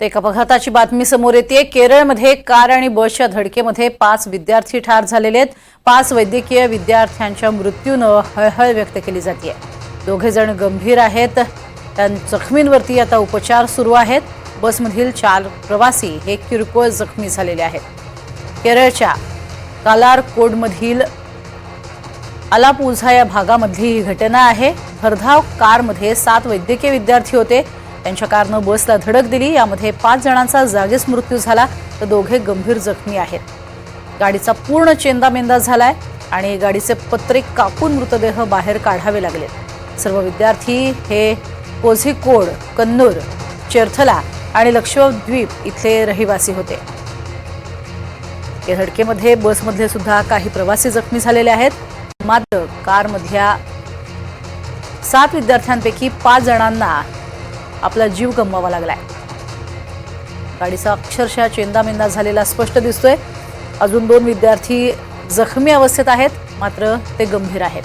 ते एका अपघाताची बातमी समोर येते केरळमध्ये कार आणि बसच्या धडकेमध्ये पाच विद्यार्थी ठार झालेले आहेत. पाच वैद्यकीय विद्यार्थ्यांच्या मृत्यूनं हळहळ व्यक्त केली जाते दोघे जण गंभीर आहेत. त्या जखमींवरती आता उपचार सुरू आहेत. बसमधील चार प्रवासी हे किरकोळ जखमी झालेले आहेत. केरळच्या कालारकोडमधील अलापुझा या भागामधली ही घटना आहे. भरधाव कारमध्ये सात वैद्यकीय विद्यार्थी होते. त्यांच्या कारनं बसला धडक दिली. यामध्ये पाच जणांचा जागीच मृत्यू झाला. तर दोघे गंभीर जखमी आहेत. गाडीचा पूर्ण चेंदामेंदा झालाय आणि गाडीचे पत्रे कापून मृतदेह बाहेर काढावे लागले. सर्व विद्यार्थी हे कोझिकोड कन्नूर चेरथला आणि लक्षद्वीप इथले रहिवासी होते. या धडकेमध्ये बसमधले सुद्धा काही प्रवासी जखमी झालेले आहेत. मात्र कारमधल्या सात विद्यार्थ्यांपैकी पाच जणांना आपला जीव गमवावा लागलाय. गाडीचा अक्षरशः चेंदामेंदा झालेला स्पष्ट दिसतोय. अजून दोन विद्यार्थी जखमी अवस्थेत आहेत मात्र ते गंभीर आहेत.